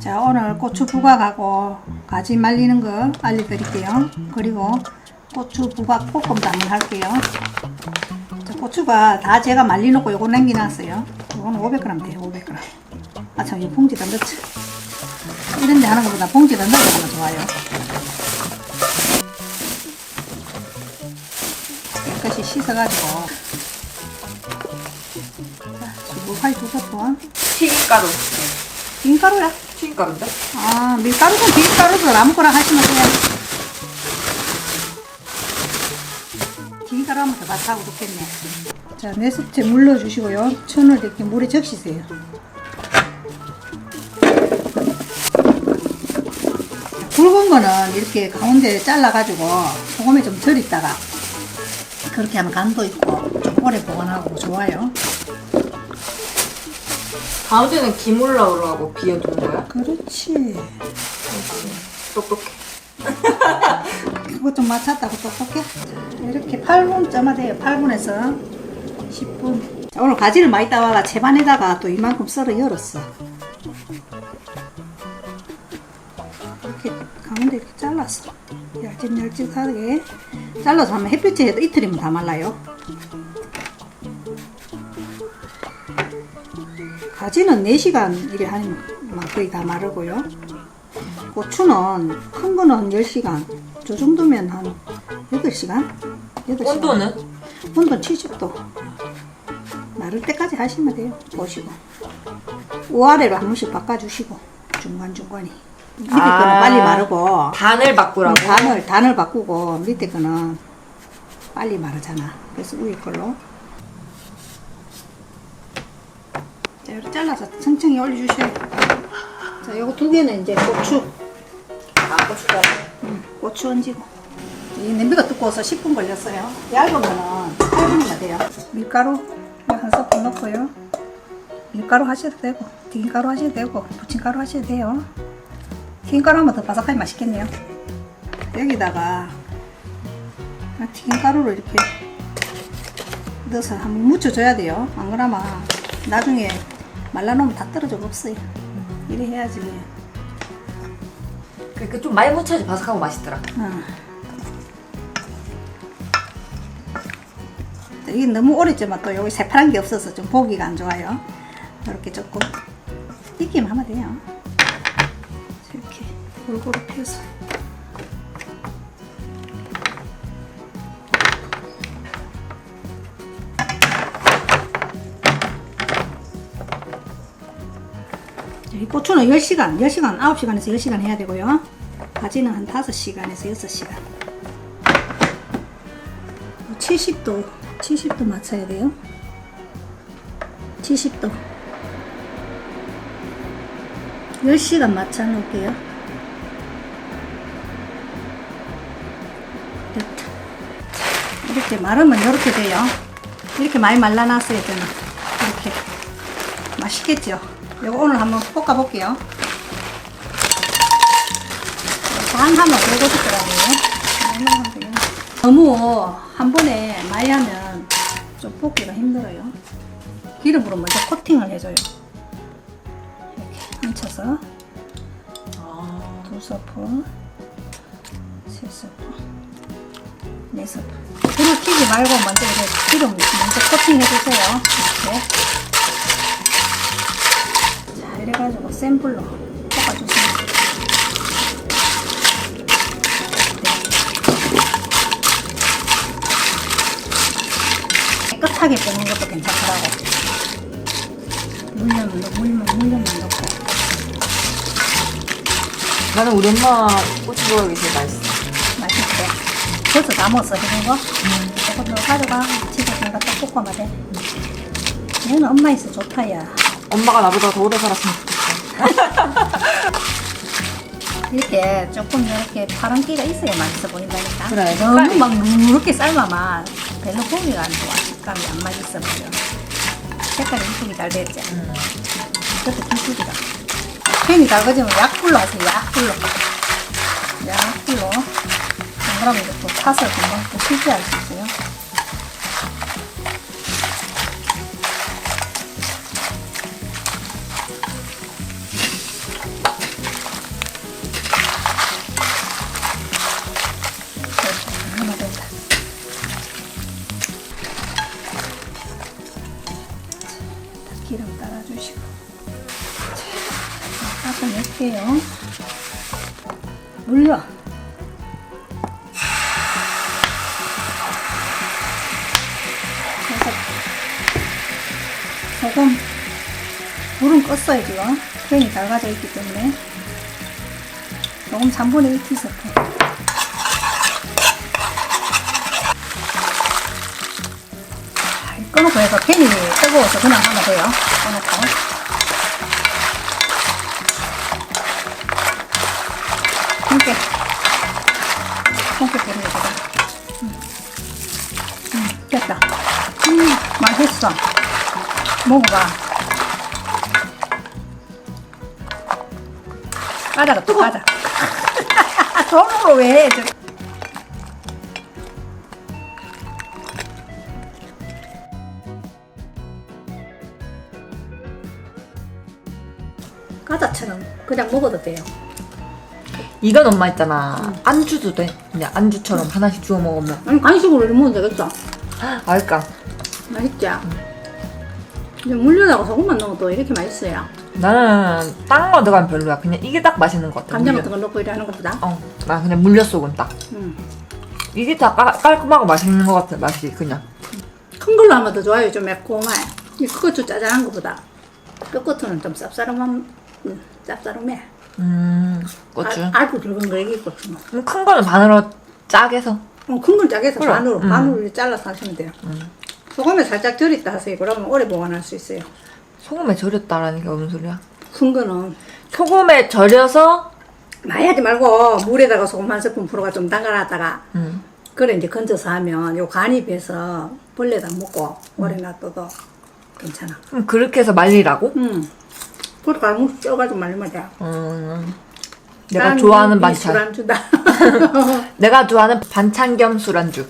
자 오늘 고추 부각하고 가지 말리는 거 알려드릴게요. 그리고 고추 부각 볶음도 한번 할게요. 자, 고추가 다 제가 말리놓고 요거 남겨놨어요. 요거는 500g 돼요. 500g. 아참 이 봉지다 넣지. 이런 데 하는 것보다 봉지다 넣어서 좋아요. 깨끗이 씻어가지고 자, 수북하게 두 스푼 튀김가루. 김가루야. 튀김가루인데? 아, 밀가루든 김가루든 아무거나 하시면 돼요. 김가루 하면 더 맛하고 좋겠네. 자, 네스테 물러주시고요. 천을 이렇게 물에 적시세요. 굵은 거는 이렇게 가운데 잘라가지고 소금에 좀 절있다가 그렇게 하면 간도 있고 좀 오래 보관하고 좋아요. 가운데는 기물라우로 하고 비워두는 거야? 그렇지. 똑똑해. 그거 좀 맞췄다고 똑똑해. 이렇게 8분 쪄야 돼요. 8분에서 10분. 자, 오늘 가지를 많이 따와가 채반에다가 또 이만큼 썰어 열었어. 이렇게 가운데 이렇게 잘랐어. 얇직얇직하게 잘라서 하면 해도 이틀이면 다 말라요. 가지는 4시간 이래 하면 거의 다 마르고요. 고추는 큰 거는 한 10시간. 저 정도면 한 8시간? 8시간. 온도는? 온도는 70도. 마를 때까지 하시면 돼요. 보시고. 우아래로 한 번씩 바꿔주시고. 중간중간이. 밑에 거는 아. 빨리 마르고. 단을 바꾸라고? 단을, 단을 바꾸고. 밑에 거는 빨리 마르잖아. 그래서 위에 걸로. 자, 이렇게 잘라서 천천히 올려주셔요. 자, 요거 두 개는 이제 고추. 아, 고춧가루. 음, 고추 얹고. 이 냄비가 두꺼워서 10분 걸렸어요. 얇으면은 8분이면 돼요. 밀가루 한 스푼 넣고요. 밀가루 하셔도 되고 튀김가루 하셔도 되고 부침가루 하셔도 돼요. 튀김가루 하면 더 바삭하게 맛있겠네요. 여기다가 튀김가루를 이렇게 넣어서 한번 묻혀줘야 돼요. 안 그러면 나중에 말라놓으면 다 떨어져 없어요 이래 해야지 그러니까 좀 많이 묻혀야지 바삭하고 맛있더라. 어. 이게 너무 오래지만 또 여기 새파란 게 없어서 좀 보기가 안 좋아요. 이렇게 조금 익기만 하면 돼요. 이렇게 골고루 펴서. 이 고추는 10시간, 10시간, 9시간에서 10시간 해야 되고요. 가지는 한 5시간에서 6시간. 70도, 70도 맞춰야 돼요. 70도. 10시간 맞춰 놓을게요. 이렇게. 이렇게 마르면 이렇게 돼요. 이렇게 많이 말라놨어야 되나. 이렇게. 맛있겠죠? 이거 오늘 한번 볶아볼게요. 반 하면 그러고 싶더라고요. 너무 한 번에 많이 하면 좀 볶기가 힘들어요. 기름으로 먼저 코팅을 해줘요. 이렇게 얹혀서 아. 두 스푼, 세 스푼, 네 스푼. 불을 켜지 말고 먼저 이렇게 기름 먼저 코팅 해주세요. 이렇게. 센 불로 볶아주세요. 깨끗하게 볶는 것도 괜찮더라고. 물면, 물면, 물면 넣고. 나는 우리 엄마 고춧가루가 제일 맛있어. 맛있대. 벌써 다 먹었어, 이거? 조금 더 가져가. 집에 내가 또 볶아면 돼. 얘는 엄마 있어 좋다, 야. 엄마가 나보다 더 오래 살았으면 좋겠어. 이렇게 조금 이렇게 파란기가 있어야 맛있어 보인다니까. 그래, 너무 색깔이. 막 누렇게 삶아만 별로 보기가 안 좋아. 식감이 안 맛있어 보여. 색깔이 이쁘게 잘 됐지. 그것도 기술이다. 팬이 달궈지면 약불로 하세요, 약불로. 약불로. 안 그러면 이제 또 팥을 금방 또 실제할 수 물려. 살짝 소금. 물은 껐어요, 지금. 팬이 달가져 있기 때문에. 조금 3분의 1 티스푼. 아, 해서 팬이 뜨거워서 그냥 하나 돼요. 꺼놓고. 함께 함께 뿌리게 되다. 음. 음, 됐다. 음, 맛있어. 먹어봐. 까다가 또 까다. 손으로 왜 해? 저- 까다처럼 그냥 먹어도 돼요. 이건 엄마 있잖아. 안주도 돼. 그냥 안주처럼 하나씩 주워 먹으면. 아니 간식으로 이렇게 먹으면 되겠죠? 알까? 맛있지? 근데 물엿하고 소금만 넣어도 이렇게 맛있어요. 나는 딴 거 들어가면 별로야. 그냥 이게 딱 맛있는 것 같아. 감자 물엿. 같은 거 넣고 이래 하는 것보다. 어, 나 그냥 물엿 속은 딱. 음. 이게 다 깔, 깔끔하고 맛있는 것 같아. 맛이 그냥. 큰 걸로 하면 더 좋아요. 좀 매콤해. 이 그것도 짜잘한 것보다. 끝끝은 좀 쌉싸름한, 음, 쌉싸름해. 음, 고추. 아, 알고 굵은 거 이게 고추. 그럼 큰 거는 반으로 짜게서. 어, 큰건 짜게서 그래. 반으로, 음. 반으로 잘라서 하시면 돼요. 소금에 살짝 절였다 하세요. 그러면 오래 보관할 수 있어요. 소금에 절였다라는 게 무슨 소리야? 큰 거는 소금에 절여서 많이 하지 말고 물에다가 소금 한 스푼 풀어가 좀 담가놨다가 음. 그래 이제 건져서 하면 요 간이 배서 벌레 다 먹고 오래 놔둬도 괜찮아. 그럼 그렇게 해서 말리라고? 음. 그래 갈무리 쪄가지고 돼. 음. 내가 좋아하는 반찬. 술안주다. 내가 좋아하는 반찬 겸 술안주.